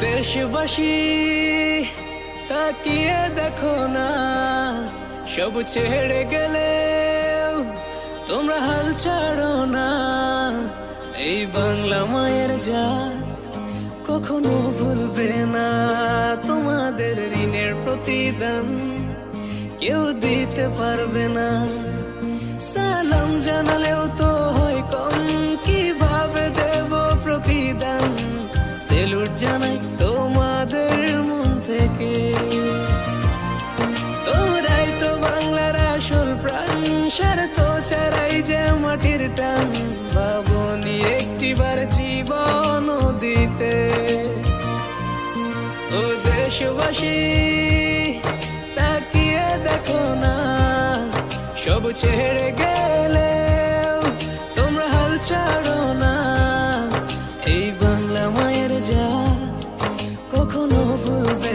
দেশবাসী তাকিয়ে দেখো না। সব ছেড়ে গেলে তোমরা হাল ছাড়ো না। এই বাংলা মায়ের জাত কখনো ভুলবে না। তোমাদের ঋণের প্রতিদান কেউ দিতে পারবে না। সালাম জানালেও তো হয় কম, কীভাবে দেব প্রতিদান? সেলুট জানাই ছাড়াই যে মাটির টান ভাবনি একটিবার জীবন দিতে। ও দেশবাসী, তাকিয়ে দেখো না, সব ছেড়ে গেলে তোমরা হাল ছাড়ো না। এই বাংলা মায়ের যা কখনো ভুলবে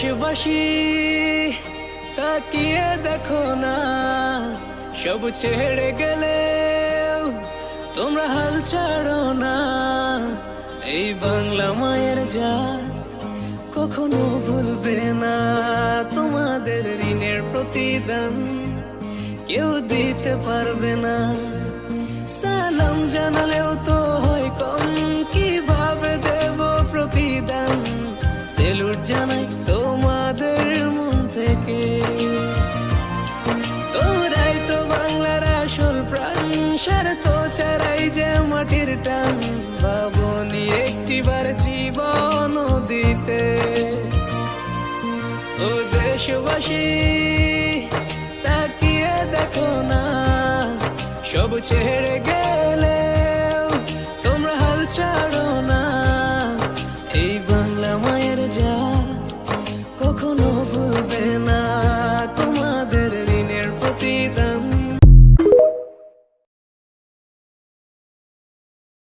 দেশবাসী তাকিয়ে দেখো না, সব ছেড়ে গেলে তোমরা হাল ছাড়ো না। এই বাংলা মায়ের জাত কখনো ভুলবে না, তোমাদের ঋণের প্রতিদান কেউ দিতে পারবে না। সালাম জানালেও তো হয় কম, কীভাবে দেব প্রতিদান? সেলুট জানাই যে মাটির টান ভাবনি একটিবার জীবন দিতে। ও দেশবাসী, তাকিয়ে দেখো না, সব ছেড়ে গেলে